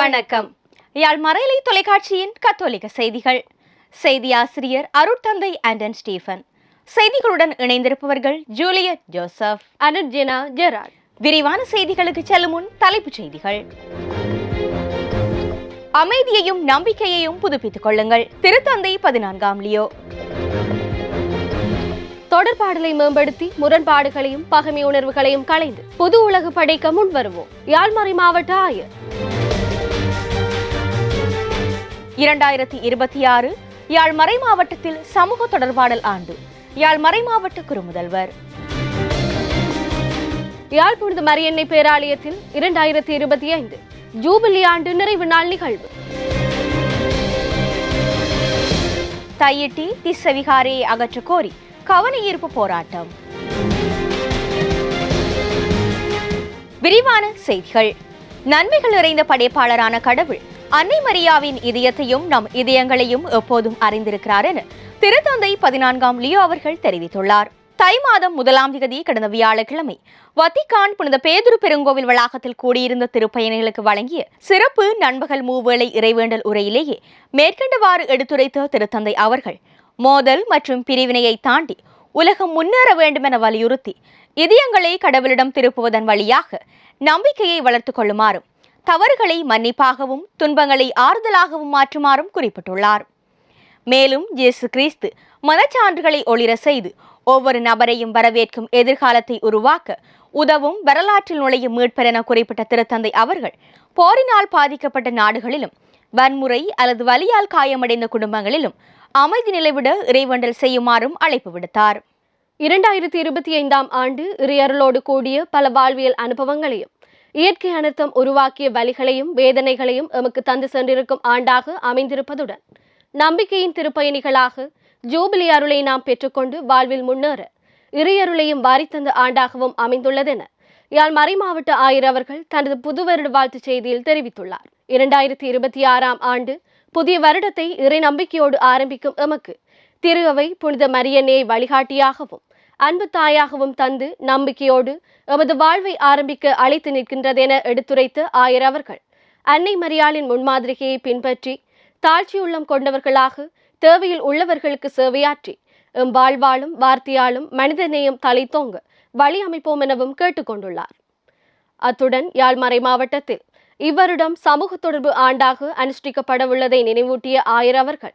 வணக்கம். யாழ் மறையலை தொலைக்காட்சியின் கத்தோலிக்க செய்திகள். செய்தி ஆசிரியர் அருட்தந்தை ஆண்டன் ஸ்டீஃபன். செய்திகளுடன் இணைந்திருப்பவர்கள் ஜூலியட் ஜோசப் அனுஜனா ஜெராட் விரிவான செய்திகளுக்கு செல்லும் முன் தலைப்புச் செய்திகள். அமைதியையும் நம்பிக்கையையும் புதுப்பித்துக் கொள்ளுங்கள். திருத்தந்தை பதினான்காம் லியோ. தொடர்பாடலை மேம்படுத்தி முரண்பாடுகளையும் பகைமை உணர்வுகளையும் களைந்து புது உலகு படைக்க முன் வருவோம் யாழ்மறை மாவட்ட ஆயர். இரண்டாயிரத்தி இருபத்தி ஆறு யாழ் மறை மாவட்டத்தில் சமூக தொடர்பாடல் ஆண்டு. யாழ் மறை மாவட்ட குறுமுதல்வர். யாழ் புனித மரியன்னை பேராலயத்தில் இரண்டாயிரத்தி இருபத்தி ஐந்து ஜூபிலி ஆண்டு நிறைவு நாள் நிகழ்வு. தையிட்டி திஸ்ஸவிகாரையை அகற்ற கோரி கவன ஈர்ப்பு போராட்டம். விரிவான செய்திகள். நன்மைகள் நிறைந்த படைப்பாளரான கடவுள் அன்னை மரியாவின் இதயத்தையும் நம் இதயங்களையும் எப்போதும் அறிந்திருக்கிறார் என திருத்தந்தை பதினான்காம் லியோ அவர்கள் தெரிவித்துள்ளார். தை மாதம் முதலாம் திகதி கடந்த வியாழக்கிழமை வத்திகான் புனித பேதுரு பெருங்கோவில் வளாகத்தில் கூடியிருந்த திருப்பயணிகளுக்கு வழங்கிய சிறப்பு நண்பகல் மூவேளை இறைவேண்டல் உரையிலேயே மேற்கண்டவாறு எடுத்துரைத்த திருத்தந்தை அவர்கள் மோதல் மற்றும் பிரிவினையை தாண்டி உலகம் முன்னேற வேண்டுமென வலியுறுத்தி இதயங்களை கடவுளிடம் திருப்புவதன் வழியாக நம்பிக்கையை வளர்த்துக் கொள்ளுமாறும் தவறுகளை மன்னிப்பாகவும் துன்பங்களை ஆறுதலாகவும் மாற்றுமாறும் குறிப்பிட்டுள்ளார். மேலும் இயேசு கிறிஸ்து மனச்சான்றுகளை ஒளிர செய்து ஒவ்வொரு நபரையும் வரவேற்கும் எதிர்காலத்தை உருவாக்க உதவும் வரலாற்றில் நுழையும் மீட்பெறென குறிப்பிட்ட திருத்தந்தை அவர்கள் போரினால் பாதிக்கப்பட்ட நாடுகளிலும் வன்முறை அல்லது வலியால் காயமடைந்த குடும்பங்களிலும் அமைதி நிலைவிட இறைவண்டல் செய்யுமாறும் அழைப்பு விடுத்தார். இரண்டாயிரத்தி இருபத்தி ஐந்தாம் ஆண்டு இறையருளோடு கூடிய பல வாழ்வியல் அனுபவங்களையும் இயற்கை அனர்த்தம் உருவாக்கிய வலிகளையும் வேதனைகளையும் எமக்கு தந்து சென்றிருக்கும் ஆண்டாக அமைந்திருப்பதுடன் நம்பிக்கையின் திருப்பயணிகளாக ஜூபிலி அருளை நாம் பெற்றுக்கொண்டு வாழ்வில் முன்னேற இறையருளையும் வாரித்தந்த ஆண்டாகவும் அமைந்துள்ளதென யாழ் மறைமாவட்ட ஆயர் அவர்கள் தனது புது வருட வாழ்த்துச் செய்தியில் தெரிவித்துள்ளார். இரண்டாயிரத்தி இருபத்தி ஆறாம் ஆண்டு புதிய வருடத்தை இறை நம்பிக்கையோடு ஆரம்பிக்கும் எமக்கு திருவை புனித மரியன்னையை வழிகாட்டியாகவும் அன்பு தாயாகவும் தந்து நம்பிக்கையோடு எமது வாழ்வை ஆரம்பிக்க அழைத்து நிற்கின்றதென எடுத்துரைத்த ஆயர் அவர்கள். அன்னை மரியாளின் முன்மாதிரிகையை பின்பற்றி தாழ்ச்சி உள்ளம் கொண்டவர்களாக தேவையில் உள்ளவர்களுக்கு சேவையாற்றி எம் வாழ்வாளும் வார்த்தையாலும் மனிதநேயம் தலைத்தோங்க வழி அமைப்போம் எனவும் கேட்டுக்கொண்டுள்ளார். அத்துடன் யாழ்மறை மாவட்டத்தில் இவ்வருடம் சமூக தொடர்பு ஆண்டாக அனுஷ்டிக்கப்படவுள்ளதை நினைவூட்டிய ஆயர் அவர்கள்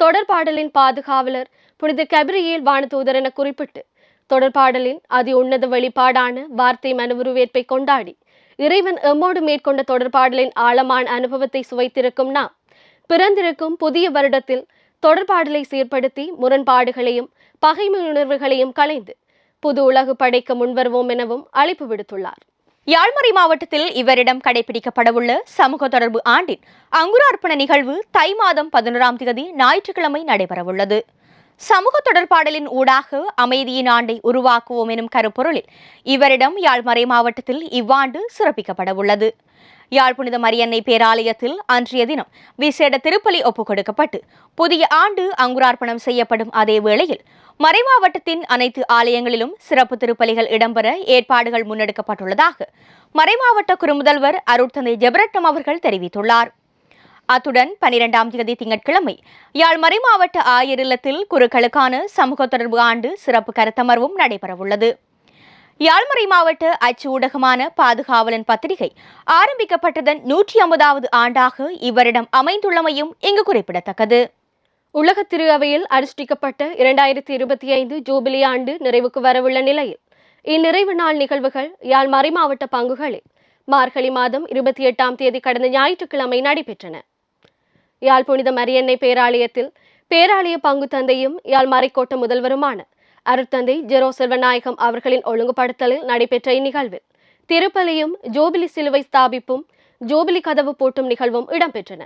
தொடர்பாடலின் பாதுகாவலர் புனித கபிரியேல் வானதூதர் என குறிப்பிட்டு தொடர்பாடலின் அதி உன்னத வெளிப்பாடான வார்த்தை மனவுருவேற்பை கொண்டாடி இறைவன் எம்மோடு மேற்கொண்ட தொடர்பாடலின் ஆழமான அனுபவத்தை சுவைத்திருக்கும் நாம். பிறந்திருக்கும் புதிய வருடத்தில் தொடர்பாடலை சீர்படுத்தி முரண்பாடுகளையும் பகைமை உணர்வுகளையும் களைந்து புது உலகு படைக்க முன்வருவோம் எனவும் அழைப்பு விடுத்துள்ளார். யாழ்மறை மாவட்டத்தில் இவரிடம் கடைபிடிக்கப்படவுள்ள சமூக தொடர்பு ஆண்டின் அங்குரார்ப்பண நிகழ்வு தை மாதம் பதினோராம் தேதி ஞாயிற்றுக்கிழமை நடைபெறவுள்ளது. சமூக தொடர்பாடலின் ஊடாக அமைதியின் ஆண்டை உருவாக்குவோம் எனும் கருப்பொருளில் இவரிடம் யாழ்மறை மாவட்டத்தில் இவ்வாண்டு சிறப்பிக்கப்படவுள்ளது யாழ் புனித மரியன்னை பேராலயத்தில் அன்றைய தினம் விசேட திருப்பலி ஒப்புக் கொடுக்கப்பட்டு புதிய ஆண்டு அங்குரார்ப்பணம் செய்யப்படும் அதே வேளையில் மறைமாவட்டத்தின் அனைத்து ஆலயங்களிலும் சிறப்பு திருப்பலிகள் இடம்பெற ஏற்பாடுகள் முன்னெடுக்கப்பட்டுள்ளதாக மறைமாவட்ட குறுமுதல்வர் அருட்தந்தை ஜெபரட்டம் அவர்கள் தெரிவித்துள்ளார். அத்துடன் பனிரெண்டாம் தேதி திங்கட்கிழமை யாழ் மறைமாவட்ட ஆயர் இல்லத்தில் குருக்களுக்கான சமூக தொடர்பு ஆண்டு சிறப்பு கருத்தமர்வும் நடைபெறவுள்ளது. யாழ்மறை மாவட்ட அச்சு ஊடகமான பாதுகாவலன் பத்திரிகை ஆரம்பிக்கப்பட்டதன் நூற்றி ஐம்பதாவது ஆண்டாக இவரிடம் அமைந்துள்ளமையும் இங்கு குறிப்பிடத்தக்கது. உலக திருஅவையில் அனுஷ்டிக்கப்பட்ட இரண்டாயிரத்தி இருபத்தி ஐந்து ஜூபிலி ஆண்டு நிறைவுக்கு வரவுள்ள நிலையில் இந்நிறைவு நாள் நிகழ்வுகள் யாழ் மறைமாவட்ட பங்குகளில் மார்கழி மாதம் இருபத்தி எட்டாம் தேதி கடந்த ஞாயிற்றுக்கிழமை நடைபெற்றன. யாழ் புனித மரியன்னை பேராலயத்தில் பேராலய பங்கு தந்தையும் யாழ் மறைக்கோட்ட முதல்வருமான அருட்தந்தை ஜெரோ செல்வநாயகம் அவர்களின் ஒழுங்குபடுத்தலில் நடைபெற்ற இந்நிகழ்வில் திருப்பலியும் ஜோபிலி சிலுவை ஸ்தாபிப்பும் ஜோபிலி கதவு பூட்டும் நிகழ்வும் இடம்பெற்றன.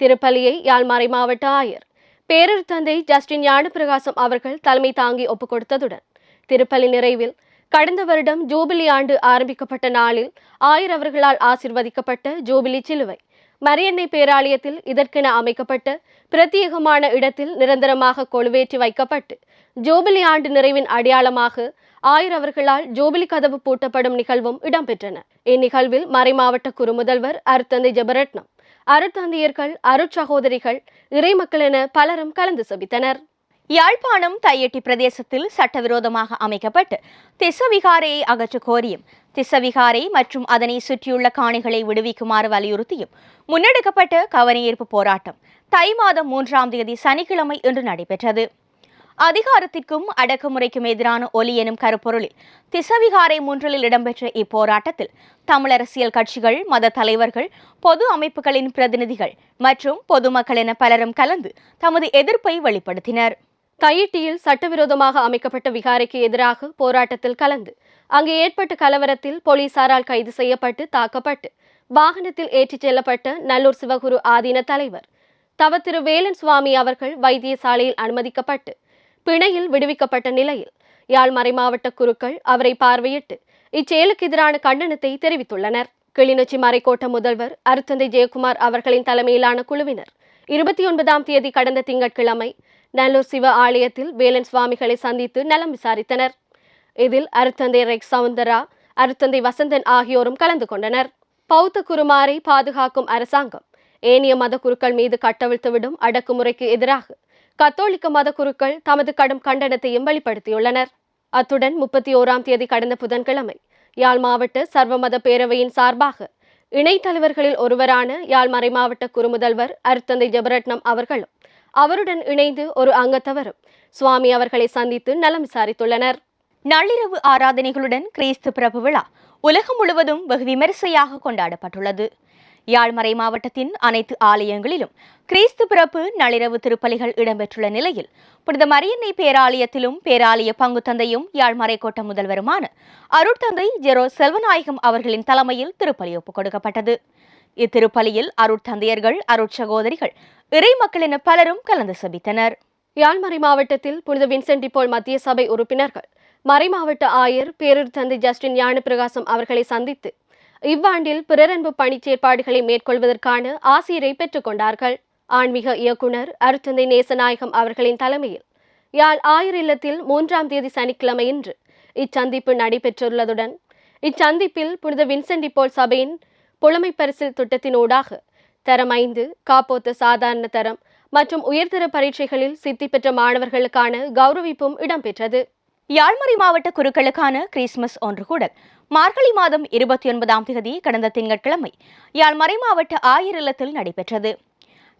திருப்பலியை யாழ்மறை மாவட்ட ஆயர் பேரர் தந்தை ஜஸ்டின் ஞானப்பிரகாசம் அவர்கள் தலைமை தாங்கி ஒப்புக் கொடுத்ததுடன் திருப்பலி நிறைவில் கடந்த வருடம் ஜூபிலி ஆண்டு ஆரம்பிக்கப்பட்ட நாளில் ஆயர் அவர்களால் ஆசிர்வதிக்கப்பட்ட ஜூபிலி சிலுவை மரியன்னை பேராலயத்தில் இதற்கென அமைக்கப்பட்ட பிரத்யேகமான இடத்தில் நிரந்தரமாக கொழுவேற்றி வைக்கப்பட்டு ஜூபிலி ஆண்டு நிறைவின் அடையாளமாக ஆயிரவர்களால் ஜூபிலி கதவு பூட்டப்படும் நிகழ்வும் இடம்பெற்றன. இந்நிகழ்வில் மறைமாவட்ட குறுமுதல்வர் அருத்தந்தை ஜெபரட்னம் அருட்தந்தையர்கள் அருட்சகோதரிகள் இறைமக்கள் என பலரும் கலந்து சபித்தனர். யாழ்ப்பாணம் தையட்டி பிரதேசத்தில் சட்டவிரோதமாக அமைக்கப்பட்டு திசவிகாரையை அகற்ற கோரியும் திசவிகாரை மற்றும் அதனை சுற்றியுள்ள காணிகளை விடுவிக்குமாறு வலியுறுத்தியும் முன்னெடுக்கப்பட்ட கவனஈர்ப்பு போராட்டம் தை மாதம் மூன்றாம் தேதி சனிக்கிழமை இன்று நடைபெற்றது. அதிகாரத்திற்கும் அடக்குமுறைக்கும் எதிரான ஒலி எனும் கருப்பொருளில் திசவிகாரை மூன்றலில் இடம்பெற்ற இப்போராட்டத்தில் தமிழரசியல் கட்சிகள் மத தலைவர்கள் பொது அமைப்புகளின் பிரதிநிதிகள் மற்றும் பொதுமக்கள் என பலரும் கலந்து தமது எதிர்ப்பை வெளிப்படுத்தினர். தையிட்டியில் சட்டவிரோதமாக அமைக்கப்பட்ட விகாரைக்கு எதிராக போராட்டத்தில் கலந்து அங்கு ஏற்பட்ட கலவரத்தில் போலீசாரால் கைது செய்யப்பட்டு தாக்கப்பட்டு வாகனத்தில் ஏற்றிச் செல்லப்பட்ட நல்லூர் சிவகுரு ஆதீன தலைவர் தவ திரு வேலன் சுவாமி அவர்கள் வைத்தியசாலையில் அனுமதிக்கப்பட்டு பிணையில் விடுவிக்கப்பட்ட நிலையில் யாழ் மறைமாவட்ட குருக்கள் அவரை பார்வையிட்டு இச்செயலுக்கு எதிரான கண்டனத்தை தெரிவித்துள்ளனர். கிளிநொச்சி மறைக்கோட்ட முதல்வர் அருத்தந்தை ஜெயக்குமார் அவர்களின் தலைமையிலான குழுவினர் இருபத்தி ஒன்பதாம் தேதி கடந்த திங்கட்கிழமை நல்லூர் சிவ ஆலயத்தில் வேலன் சுவாமிகளை சந்தித்து நலம் விசாரித்தனர். இதில் அருத்தந்தை ரெக் சவுந்தரா அருத்தந்தை வசந்தன் ஆகியோரும் கலந்து கொண்டனர். பௌத்த குருமாரை பாதுகாக்கும் அரசாங்கம் ஏனைய மத குருக்கள் மீது கட்டவிழ்த்துவிடும் அடக்குமுறைக்கு எதிராக கத்தோலிக்க மத குருக்கள் தமது கடும் கண்டனத்தையும் வெளிப்படுத்தியுள்ளனர். அத்துடன் முப்பத்தி ஓராம் தேதி கடந்த புதன்கிழமை யாழ் மாவட்ட சர்வமத பேரவையின் சார்பாக இணைத்தலைவர்களில் ஒருவரான யாழ் மறைமாவட்ட குறுமுதல்வர் அருத்தந்தை ஜெபரட்னம் அவர்களும் அவருடன் இணைந்து ஒரு அங்கத்தவரும். சுவாமி அவர்களை சந்தித்து நலம் விசாரித்துள்ளனர். நள்ளிரவு ஆராதனைகளுடன் கிறிஸ்து பிறப்பு விழா உலகம் முழுவதும் வெகு விமரிசையாக கொண்டாடப்பட்டுள்ளது. யாழ்மறை மாவட்டத்தின் அனைத்து ஆலயங்களிலும் கிறிஸ்து பிறப்பு நள்ளிரவு திருப்பலிகள் இடம்பெற்றுள்ள நிலையில் புனித மரியன்னை பேராலயத்திலும் பேராலய பங்கு தந்தையும் யாழ்மறை கோட்ட முதல்வருமான அருட்தந்தை ஜெரோ செல்வநாயகம் அவர்களின் தலைமையில் திருப்பலி ஒப்புக் கொடுக்கப்பட்டது. இத்திருப்பலியில் அருட்தந்தையர்கள் அருட்சகோதரிகள் இறை மக்கள் என பலரும் கலந்து சபித்தனர். யாழ்மறை மாவட்டத்தில் புனித வின்சென்டிபோல் மத்திய சபை உறுப்பினர்கள் மறைமாவட்ட ஆயர் பேரூர் தந்தை ஜஸ்டின் ஞானப்பிரகாசம் அவர்களை சந்தித்து இவ்வாண்டில் பிறரன்பு பணி செயற்பாடுகளை மேற்கொள்வதற்கான ஆசிரியரை பெற்றுக்கொண்டார்கள். ஆன்மீக இயக்குனர் அருத்தந்தை நேசநாயகம் அவர்களின் தலைமையில் யாழ் ஆயர் இல்லத்தில் மூன்றாம் தேதி சனிக்கிழமையன்று இச்சந்திப்பு நடைபெற்றுள்ளதுடன் இச்சந்திப்பில் புனித வின்சென்டி போல் சபையின் புலமை பரிசில் திட்டத்தினூடாக தரம் ஐந்து காப்போத்த சாதாரண தரம் மற்றும் உயர்தர பரீட்சைகளில் சித்தி பெற்ற மாணவர்களுக்கான கௌரவிப்பும் இடம்பெற்றது. யாழ்மறை மாவட்ட குருக்களுக்கான கிறிஸ்துமஸ் ஒன்று கூடல். மார்கழி மாதம் இருபத்தி ஒன்பதாம் தேதி கடந்த திங்கட்கிழமை யாழ்மறை மாவட்ட ஆயர் இல்லத்தில் நடைபெற்றது.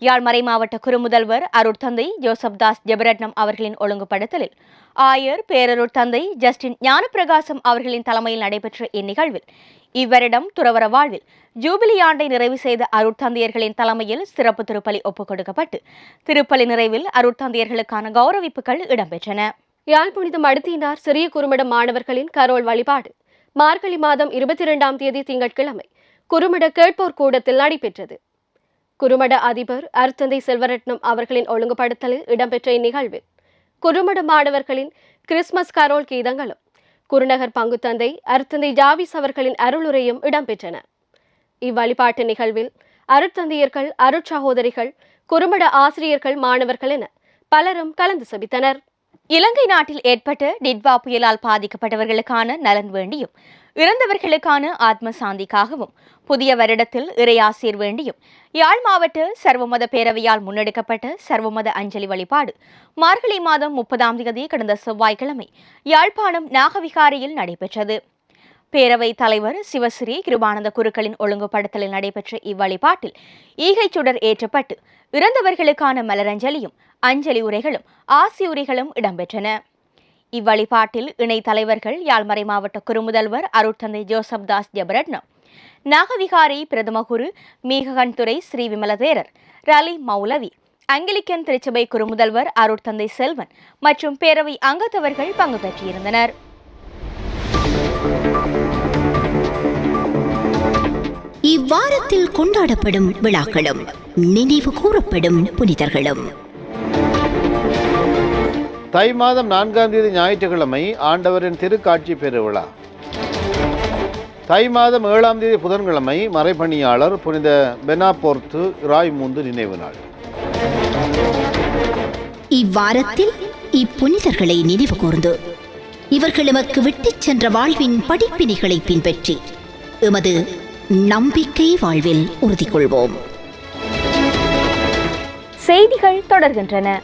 யாழ்மறை மாவட்ட குறுமுதல்வர் அருட்தந்தை ஜோசப் தாஸ் ஜெபரட்னம் அவர்களின் ஒழுங்குபடுத்தலில் ஆயர் பேரருட் தந்தை ஜஸ்டின் ஞானப்பிரகாசம் அவர்களின் தலைமையில் நடைபெற்ற இந்நிகழ்வில் இவ்வரிடம் துறவர வாழ்வில் ஜூபிலி ஆண்டை நிறைவு செய்த அருட்தந்தையர்களின் தலைமையில் சிறப்பு திருப்பலி ஒப்புக் கொடுக்கப்பட்டு திருப்பலி நிறைவில் அருட்தந்தையர்களுக்கான கௌரவிப்புகள் இடம்பெற்றன. யாழ் புனிதம் அடுத்தினார் சிறிய குறுமிடம் மாணவர்களின் கரோல் வழிபாடு. மார்கழி மாதம் இருபத்தி இரண்டாம் தேதி திங்கட்கிழமை குறுமட கேட்போர் கூடத்தில் நடைபெற்றது. குறுமட அதிபர் அருத்தந்தை செல்வரட்னம் அவர்களின் ஒழுங்குபடுத்தலில் இடம்பெற்ற இந்நிகழ்வில் குறுமட மாணவர்களின் கிறிஸ்துமஸ் கரோல் கீதங்களும் குருநகர் பங்குத்தந்தை அருத்தந்தை ஜாவிஸ் அவர்களின் அருளுரையும் இடம்பெற்றன. இவ்வழிபாட்டு நிகழ்வில் அருட்தந்தையர்கள் அருட்சகோதரிகள் குறுமட ஆசிரியர்கள் மாணவர்கள் என பலரும் கலந்து சபித்தனர். இலங்கை நாட்டில் ஏற்பட்ட டிட்வா புயலால் பாதிக்கப்பட்டவர்களுக்கான நலன் வேண்டியும் இறந்தவர்களுக்கான ஆத்ம சாந்திக்காகவும் புதிய வருடத்தில் இறையாசீர் வேண்டியும் யாழ் மாவட்ட சர்வமத பேரவையால் முன்னெடுக்கப்பட்ட சர்வமத அஞ்சலி வழிபாடு மார்கழி மாதம் முப்பதாம் தேதி கடந்த செவ்வாய்க்கிழமை யாழ்ப்பாணம் நாகவிகாரியில் நடைபெற்றது. பேரவை தலைவர் சிவஸ்ரீ கிருபானந்த குருக்களின் ஒழுங்குபடுத்தலில் நடைபெற்ற இவ்வழிபாட்டில் ஈகை சுடர் ஏற்றப்பட்டு இறந்தவர்களுக்கான மலரஞ்சலியும் அஞ்சலி உரைகளும் ஆசியுரைகளும் இடம்பெற்றன. இவ்வழிபாட்டில் இணை தலைவர்கள் யாழ்மறை மாவட்ட குறுமுதல்வர் அருட்தந்தை ஜோசப் தாஸ் ஜபரட்னம் நாகவிகாரி பிரதம குரு மீககன்துறை ஸ்ரீ விமலதேரர் ரலி மௌலவி அங்கிலிக்கன் திருச்சபை குறுமுதல்வர் அருட்தந்தை செல்வன் மற்றும் பேரவை அங்கத்தவர்கள் பங்கு பெற்றிருந்தனர். இவ்வாரத்தில் கொண்டாடப்படும் விழாக்களும் நினைவு கூறப்படும் புனிதர்களும். தை மாதம் நான்காம் தேதி ஞாயிற்றுக்கிழமை ஆண்டவரின் திருக்காட்சி பெருவிழா. தை மாதம் ஏழாம் தேதி புதன்கிழமை மறைபணியாளர் புனித பெனாபோர்த்து ராய்மூந்து நினைவு நாள். இவ்வாரத்தில் இப்புனிதர்களை நினைவு கூர்ந்து இவர்கள் எமக்கு விட்டுச் சென்ற வாழ்வின் படிப்பினைகளை பின்பற்றி எமது நம்பிக்கை வாழ்வில் உறுதி கொள்வோம் செய்திகள் தொடர்கின்றன.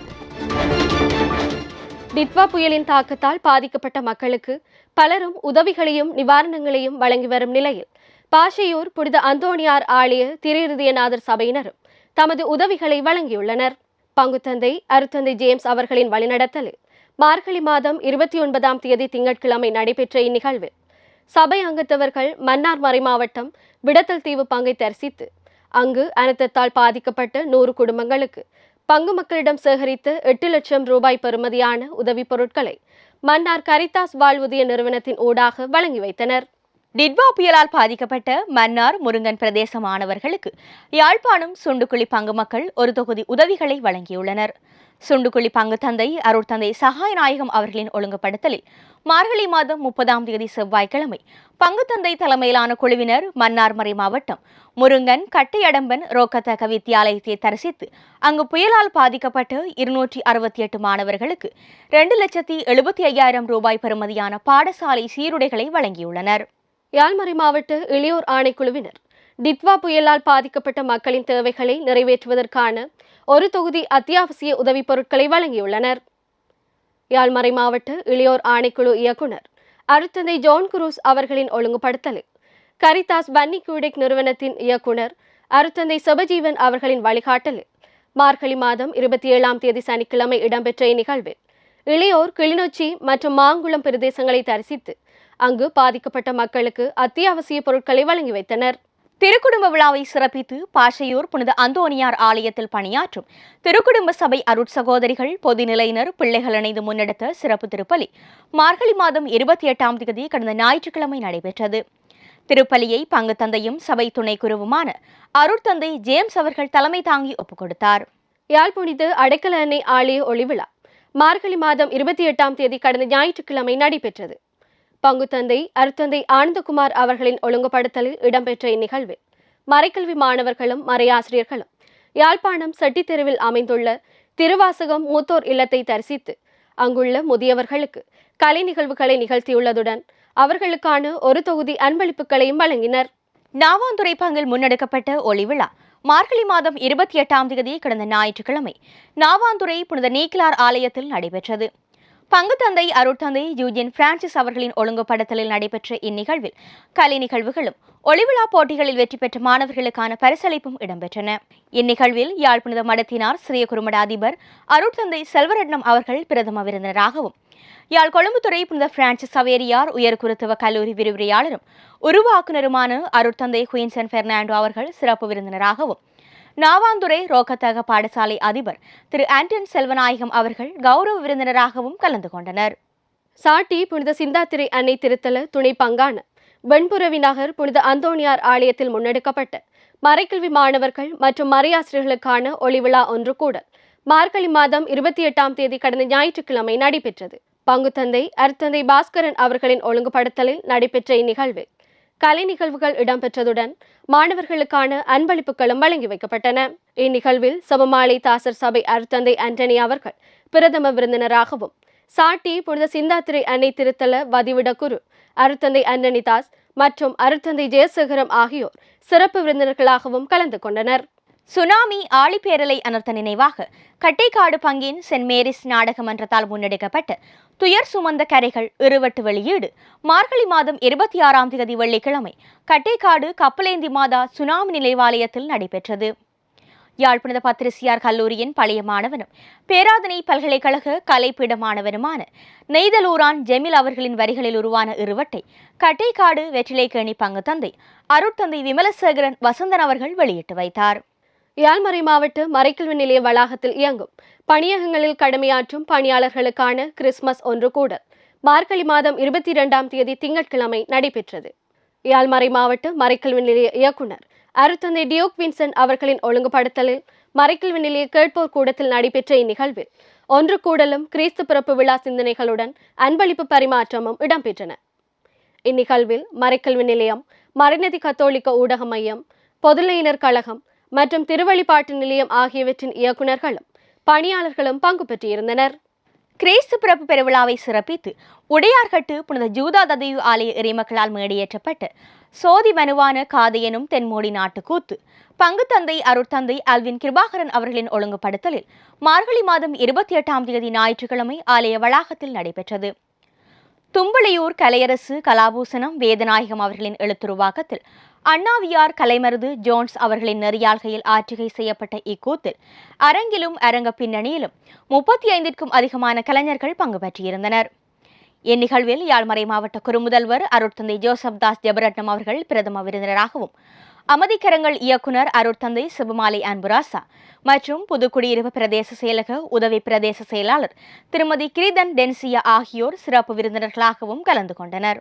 டிட்வா புயலின் தாக்கத்தால் பாதிக்கப்பட்ட மக்களுக்கு பலரும் உதவிகளையும் நிவாரணங்களையும் வழங்கி வரும் நிலையில் பாஷையூர் புனித அந்தோணியார் ஆலய திருஇருதியநாதர் சபையினரும் தமது உதவிகளை வழங்கியுள்ளனர். பங்குத்தந்தை அருத்தந்தை ஜேம்ஸ் அவர்களின் வழிநடத்தலில் மார்கழி மாதம் இருபத்தி ஒன்பதாம் தேதி திங்கட்கிழமை நடைபெற்ற இந்நிகழ்வில் சபை அங்கத்தவர்கள் மன்னார் மறைமாவட்டம் விடத்தல் தீவு பங்கை தரிசித்து அங்கு அனர்த்தத்தால் பாதிக்கப்பட்ட நூறு குடும்பங்களுக்கு பங்கு மக்களிடம் சேகரித்து எட்டு லட்சம் ரூபாய் பெறுமதியான உதவிப் பொருட்களை மன்னார் கரிதாஸ் வாழ்வுதிய நிறுவனத்தின் ஊடாக வழங்கி வைத்தனர். டிட்வா புயலால் பாதிக்கப்பட்ட மன்னார் முருங்கன் பிரதேச மாணவர்களுக்கு யாழ்ப்பாணம் சுண்டுக்குழி பங்கு மக்கள் ஒரு தொகுதி உதவிகளை வழங்கியுள்ளனர். சுண்டுக்குழி பங்கு தந்தை அருட்தந்தை சகாயநாயகம் அவர்களின் ஒழுங்குபடுத்தலில். மார்கழி மாதம் முப்பதாம் தேதி செவ்வாய்க்கிழமை பங்கு தந்தை தலைமையிலான குழுவினர் மன்னார்மறை மாவட்டம் முருங்கன் கட்டையடம்பன் ரோக்கத்தக வித்தியாலயத்தை தரிசித்து அங்கு புயலால் பாதிக்கப்பட்ட இருநூற்றி அறுபத்தி எட்டு மாணவர்களுக்கு இரண்டு லட்சத்தி எழுபத்தி ஐயாயிரம் ரூபாய் பெறுமதியான பாடசாலை சீருடைகளை வழங்கியுள்ளனர். யாழ்மறை மாவட்ட இளையோர் ஆணைக்குழுவினர் டித்வா புயலால் பாதிக்கப்பட்ட மக்களின் தேவைகளை நிறைவேற்றுவதற்கான ஒரு தொகுதி அத்தியாவசிய உதவிப் பொருட்களை வழங்கியுள்ளனர். யாழ்மறை மாவட்ட இளையோர் ஆணைக்குழு இயக்குனர் அருத்தந்தை ஜோன் குரூஸ் அவர்களின் ஒழுங்குபடுத்தலில் கரிதாஸ் பன்னி கியூடெக் நிறுவனத்தின் இயக்குனர் அருத்தந்தை சுபஜீவன் அவர்களின் வழிகாட்டலில் மார்கழி மாதம் இருபத்தி ஏழாம் தேதி சனிக்கிழமை இடம்பெற்ற இந்நிகழ்வில் இளையோர் கிளிநொச்சி மற்றும் மாங்குளம் பிரதேசங்களை தரிசித்து அங்கு பாதிக்கப்பட்ட மக்களுக்கு அத்தியாவசிய பொருட்களை வழங்கி வைத்தனர். திருக்குடும்ப விழாவை சிறப்பித்து பாஷையூர் புனித அந்தோனியார் ஆலயத்தில் பணியாற்றும் திருக்குடும்ப சபை அருட்சகோதரிகள் பொதுநிலையினர் பிள்ளைகள் இணைந்து முன்னெடுத்த சிறப்பு திருப்பலி மார்கழி மாதம் இருபத்தி எட்டாம் தேதி கடந்த ஞாயிற்றுக்கிழமை நடைபெற்றது. திருப்பலியை பங்கு தந்தையும் சபை துணை குருவுமான அருட்தந்தை ஜேம்ஸ் அவர்கள் தலைமை தாங்கி ஒப்புக் கொடுத்தார். யாழ் புனித அடைக்கல அன்னை ஆலய ஒளிவிழா மார்கழி மாதம் இருபத்தி எட்டாம் தேதி கடந்த ஞாயிற்றுக்கிழமை நடைபெற்றது. பங்குத்தந்தை அருத்தந்தை ஆனந்தகுமார் அவர்களின் ஒழுங்குபடுத்தலில் இடம்பெற்ற இந்நிகழ்வில் மறைக்கல்வி மாணவர்களும் மறையாசிரியர்களும் யாழ்ப்பாணம் செட்டித்தெருவில் அமைந்துள்ள திருவாசகம் மூத்தோர் இல்லத்தை தரிசித்து அங்குள்ள முதியவர்களுக்கு கலை நிகழ்வுகளை நிகழ்த்தியுள்ளதுடன் அவர்களுக்கான ஒரு தொகுதி அன்பளிப்புகளையும் வழங்கினர். நாவாந்துறை பங்கில் முன்னெடுக்கப்பட்ட ஒளி விழா மார்கழி மாதம் இருபத்தி எட்டாம் தேதி கடந்த ஞாயிற்றுக்கிழமை நாவாந்துறை புனித நீக்கிலார் ஆலயத்தில் நடைபெற்றது. பங்குத்தந்தை அருட்தந்தை யூஜின் பிரான்சிஸ் அவர்களின் ஒழுங்குபடுத்தலில் நடைபெற்ற இந்நிகழ்வில் கலை நிகழ்வுகளும் ஒளிவிழா போட்டிகளில் வெற்றி பெற்ற மாணவர்களுக்கான பரிசளிப்பும் இடம்பெற்றன. இந்நிகழ்வில் யாழ் புனித மடத்தினார் சிறிய குறுமட அதிபர் அருட்தந்தை செல்வரட்னம் அவர்கள் பிரதம விருந்தினராகவும் யாழ் கொழும்புத்துறை புனித பிரான்சிஸ் சவேரியார் உயர்குருத்துவ கல்லூரி விரிவுரையாளரும் உருவாக்குனருமான அருட்தந்தை குயின்சன் பெர்னாண்டோ அவர்கள் சிறப்பு விருந்தினராகவும் நாவாந்துறை ரோக்கத்தக பாடசாலை அதிபர் திரு ஆண்டன் செல்வநாயகம் அவர்கள் கௌரவ விருந்தினராகவும் கலந்து கொண்டனர். சாட்டி புனித சிந்தாத்திரை அன்னை திருத்தல துணை பங்கான வெண்புறவிநகர் புனித அந்தோணியார் ஆலயத்தில் முன்னெடுக்கப்பட்ட மறைக்கல்வி மாணவர்கள் மற்றும் மறையாசிரியர்களுக்கான ஒளிவிழா ஒன்று கூட மார்கழி மாதம் இருபத்தி எட்டாம் தேதி கடந்த ஞாயிற்றுக்கிழமை நடைபெற்றது. பங்குத்தந்தை அர்த்தந்தை பாஸ்கரன் அவர்களின் ஒழுங்குபடுத்தலில் நடைபெற்ற இந்நிகழ்வில் கலை நிகழ்வுகள் இடம்பெற்றதுடன் மாணவர்களுக்கான அன்பளிப்புகளும் வழங்கி வைக்கப்பட்டன. இந்நிகழ்வில் சபமாலை தாசர் சபை அருத்தந்தை ஆண்டனி அவர்கள் பிரதம விருந்தினராகவும் சாட்டி புனித சிந்தாத்திரை அன்னை திருத்தல வதிவிட குரு அருத்தந்தை அண்டனி தாஸ் மற்றும் அருத்தந்தை ஜெயசேகரம் ஆகியோர் சிறப்பு விருந்தினர்களாகவும் கலந்து கொண்டனர். சுனாமி ஆழிப்பேரலை அனர்த்த நினைவாக கட்டைக்காடு பங்கின் சென்ட் மேரிஸ் நாடக மன்றத்தால் முன்னெடுக்கப்பட்ட துயர் சுமந்த கரைகள் இருவட்டு வெளியீடு. மார்கழி மாதம் இருபத்தி ஆறாம் தேதி வெள்ளிக்கிழமை கட்டைக்காடு கப்பலேந்தி மாதா சுனாமி நிலைவாலயத்தில் நடைபெற்றது. யாழ்ப்புணத பத்திரிசியார் கல்லூரியின் பழைய மாணவனும் பேராதனை பல்கலைக்கழக கலைப்பீட மாணவனுமான நெய்தலூரான் ஜெமில் அவர்களின் வரிகளில் உருவான இருவட்டை கட்டைக்காடு வெற்றிலைக்கேணி பங்கு தந்தை அருட்தந்தை விமலசேகரன் வசந்தன் அவர்கள் வெளியிட்டு வைத்தார். யாழ்மறை மாவட்ட மறைக்கல்வி நிலைய வளாகத்தில் இயங்கும். பணியகங்களில் கடமையாற்றும் பணியாளர்களுக்கான கிறிஸ்மஸ் ஒன்று கூடல். மார்கழி மாதம் இருபத்தி இரண்டாம் தேதி திங்கட்கிழமை நடைபெற்றது. யாழ்மறை மாவட்ட மறைக்கல்வி நிலைய இயக்குனர் அருத்தந்தை டியோக் வின்சன் அவர்களின் ஒழுங்குபடுத்தலில் மறைக்கல்வி நிலைய கேட்போர் கூடத்தில் நடைபெற்ற இந்நிகழ்வில் ஒன்று கூடலும் கிறிஸ்து பிறப்பு விழா சிந்தனைகளுடன் அன்பளிப்பு பரிமாற்றமும் இடம்பெற்றன. இந்நிகழ்வில் மறைக்கல்வி நிலையம் மறைநதி கத்தோலிக்க ஊடக மையம் பொதுநிலையினர் கழகம் மற்றும் திருவழிபாட்டு நிலையம் ஆகியவற்றின் இயக்குநர்களும் பணியாளர்களும் பங்கு பெற்றிருந்தனர். கிறிஸ்து பிறப்பு பெருவிழாவை சிறப்பித்து உடையார்கட்டு புனித ஜூதா ததையு ஆலய இறைமக்களால் மேடையேற்றப்பட்டு சோதி மனுவான காதையனும் தென்மோடி நாட்டு கூத்து பங்கு தந்தை அருட்தந்தை அல்வின் கிருபாகரன் அவர்களின் ஒழுங்குபடுத்தலில் மார்கழி மாதம் இருபத்தி எட்டாம் தேதி ஞாயிற்றுக்கிழமை ஆலய வளாகத்தில் நடைபெற்றது. தும்பளையூர் கலையரசு கலாபூசணம் வேதநாயகம் அவர்களின் எழுத்துருவாக்கத்தில் அண்ணாவியார் கலைமருது ஜோன்ஸ் அவர்களின் நெறியாள்கையில் ஆற்றுகை செய்யப்பட்ட இக்கூத்தில் அரங்கிலும் அரங்க பின்னணியிலும் முப்பத்தி ஐந்திற்கும் அதிகமான கலைஞர்கள் பங்கு பெற்றிருந்தனர். இந்நிகழ்வில் யாழ்மறை மாவட்ட குறுமுதல்வர் அருட்தந்தை ஜோசப் தாஸ் ஜெபரட்னம் அவர்கள் பிரதம விருந்தினராகவும் அமதிக்கரங்கள் இயக்குனர் அருட்தந்தை சிவமாலை அன்புராசா மற்றும் புதுக்குடியிருப்பு பிரதேச செயலக உதவி பிரதேச செயலாளர் திருமதி கிரிதன் டென்சியா ஆகியோர் சிறப்பு விருந்தினர்களாகவும் கலந்து கொண்டனர்.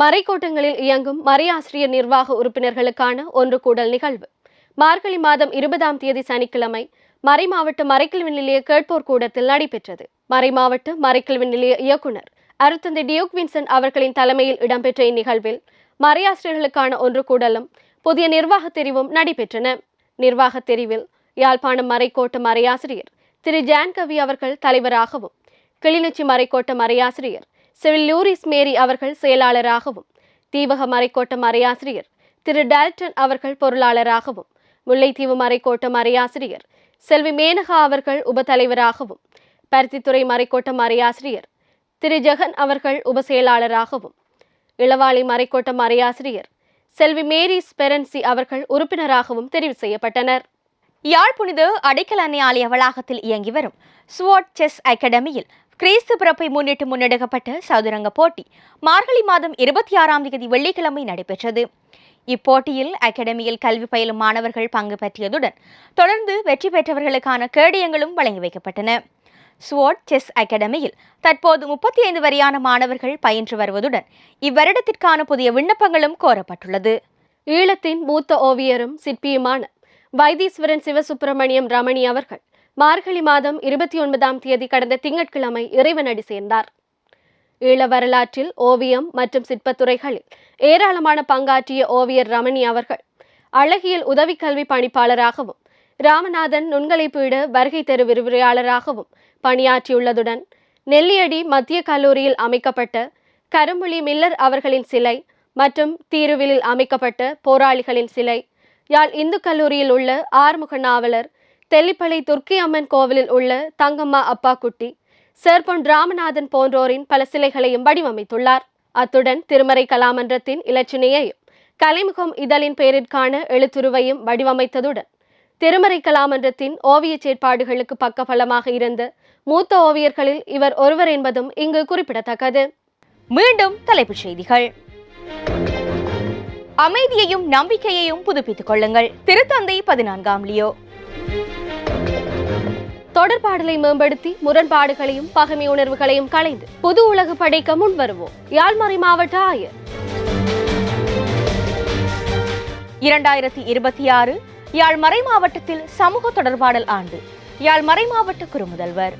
மறைக்கோட்டங்களில் இயங்கும் மறையாசிரியர் நிர்வாக உறுப்பினர்களுக்கான ஒன்று கூடல் நிகழ்வு. மார்கழி மாதம் இருபதாம் தேதி சனிக்கிழமை மறைமாவட்ட மறைக்கல்வி நிலைய கேட்போர் கூடத்தில் நடைபெற்றது. மறைமாவட்ட மறைக்கல்வி நிலைய இயக்குனர் அருத்தந்தை டியூக் வின்சன் அவர்களின் தலைமையில் இடம்பெற்ற இந்நிகழ்வில் மறையாசிரியர்களுக்கான ஒன்று கூடலும் புதிய நிர்வாகத் தெரிவும் நடைபெற்றன. நிர்வாகத் தெரிவில் யாழ்ப்பாணம் மறைக்கோட்ட மறையாசிரியர் திரு ஜான்கவி அவர்கள் தலைவராகவும் கிளிநொச்சி மறைக்கோட்ட மறையாசிரியர் செவில் லூரிஸ் மேரி அவர்கள் செயலாளராகவும் தீவக மறைக்கோட்ட மறையாசிரியர் திரு டால்டன் அவர்கள் பொருளாளராகவும் முல்லைத்தீவு மறைக்கோட்ட மறையாசிரியர் செல்வி மேனகா அவர்கள் உபத்தலைவராகவும் பருத்தித்துறை மறைக்கோட்ட மறையாசிரியர் திரு ஜெகன் அவர்கள் உபசெயலாளராகவும் இளவாளி மறைக்கோட்ட மறையாசிரியர் செல்வி மேரி ஸ்பெரன்சி அவர்கள் உறுப்பினராகவும் தெரிவு செய்யப்பட்டனர். யாழ் புனித அடைக்கல் அன்னை ஆலய வளாகத்தில் இயங்கி வரும் ஸ்வாட் செஸ் அகாடமியில் கிறிஸ்து பிறப்பை முன்னிட்டு முன்னெடுக்கப்பட்ட சதுரங்க போட்டி. மார்கழி மாதம் இருபத்தி ஆறாம் தேதி வெள்ளிக்கிழமை நடைபெற்றது. இப்போட்டியில் அகாடமியில் கல்வி பயிலும் மாணவர்கள் பங்கு பெற்றியதுடன் தொடர்ந்து வெற்றி பெற்றவர்களுக்கான கேடயங்களும் வழங்கி வைக்கப்பட்டன. ஸ்வாட் செஸ் அகாடமியில் தற்போது முப்பத்தி ஐந்து வரையான மாணவர்கள் பயின்று வருவதுடன் இவ்வருடத்திற்கான புதிய விண்ணப்பங்களும் கோரப்பட்டுள்ளது. ஈழத்தின் மூத்த ஓவியரும் சிற்பியுமான வைத்தீஸ்வரன் சிவசுப்பிரமணியம் ரமணி அவர்கள் மார்கழி மாதம் இருபத்தி ஒன்பதாம் தேதி கடந்த திங்கட்கிழமை இறைவனடி சேர்ந்தார். ஈழ வரலாற்றில் ஓவியம் மற்றும் சிற்பத்துறைகளில் ஏராளமான பங்காற்றிய ஓவியர் ரமணி அவர்கள் அழகியல் உதவி கல்வி பணிப்பாளராகவும் ராமநாதன் நுண்கலை பீடு வருகை தெரு விரிவுரையாளராகவும் பணியாற்றியுள்ளதுடன் நெல்லியடி மத்திய கல்லூரியில் அமைக்கப்பட்ட கரும்புலி மில்லர் அவர்களின் சிலை மற்றும் தீருவிலில் அமைக்கப்பட்ட போராளிகளின் சிலை யாழ் இந்து கல்லூரியில் உள்ள ஆறுமுக நாவலர் தெல்லிப்பளை துர்க்கி அம்மன் கோவிலில் உள்ள தங்கம்மா அப்பா குட்டி சேர்பொன் ராமநாதன் போன்றோரின் பல சிலைகளையும் வடிவமைத்துள்ளார். அத்துடன் திருமறை கலாமன்றத்தின் இலச்சினையையும் கலைமுகம் இதழின் பெயரிற்கான எழுத்துருவையும் வடிவமைத்ததுடன் திருமறை கலாமன்றத்தின் ஓவியச் செயற்பாடுகளுக்கு பக்கபலமாக இருந்த மூத்த ஓவியர்களில் இவர் ஒருவர் என்பதும் இங்கு குறிப்பிடத்தக்கது. மீண்டும் தலைப்புச் செய்திகள். அமைதியையும் நம்பிக்கையையும் புதுப்பித்துக் கொள்ளுங்கள். திருத்தந்தை பதினான்காம் லியோ. தொடர்பாடலை மேம்படுத்தி முரண்பாடுகளையும் பகைமை உணர்வுகளையும் களைந்து புது உலகு படைக்க முன்வருவோம். யாழ்மறை மாவட்ட ஆயர். இரண்டாயிரத்தி இருபத்தி ஆறு யாழ் மறை மாவட்டத்தில் சமூக தொடர்பாடல் ஆண்டு. யாழ் மறை மாவட்ட குறுமுதல்வர்.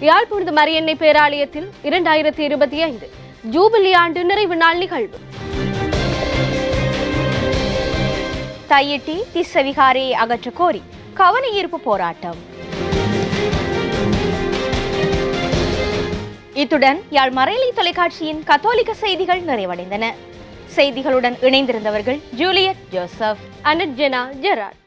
யாழ் புனித மரியன்னை பேராலயத்தில் இரண்டாயிரத்தி இருபத்தி ஐந்து ஜூபிலி ஆண்டு நிறைவு நாள் நிகழ்வு. தையிட்டி திஸ்ஸவிகாரையை அகற்ற கோரி கவனஈர்ப்பு போராட்டம். இத்துடன் யாழ் மறையலை தொலைக்காட்சியின் கத்தோலிக்க செய்திகள் நிறைவடைந்தன. செய்திகளுடன் இணைந்திருந்தவர்கள் Juliet Joseph Annette Jenna Gerard.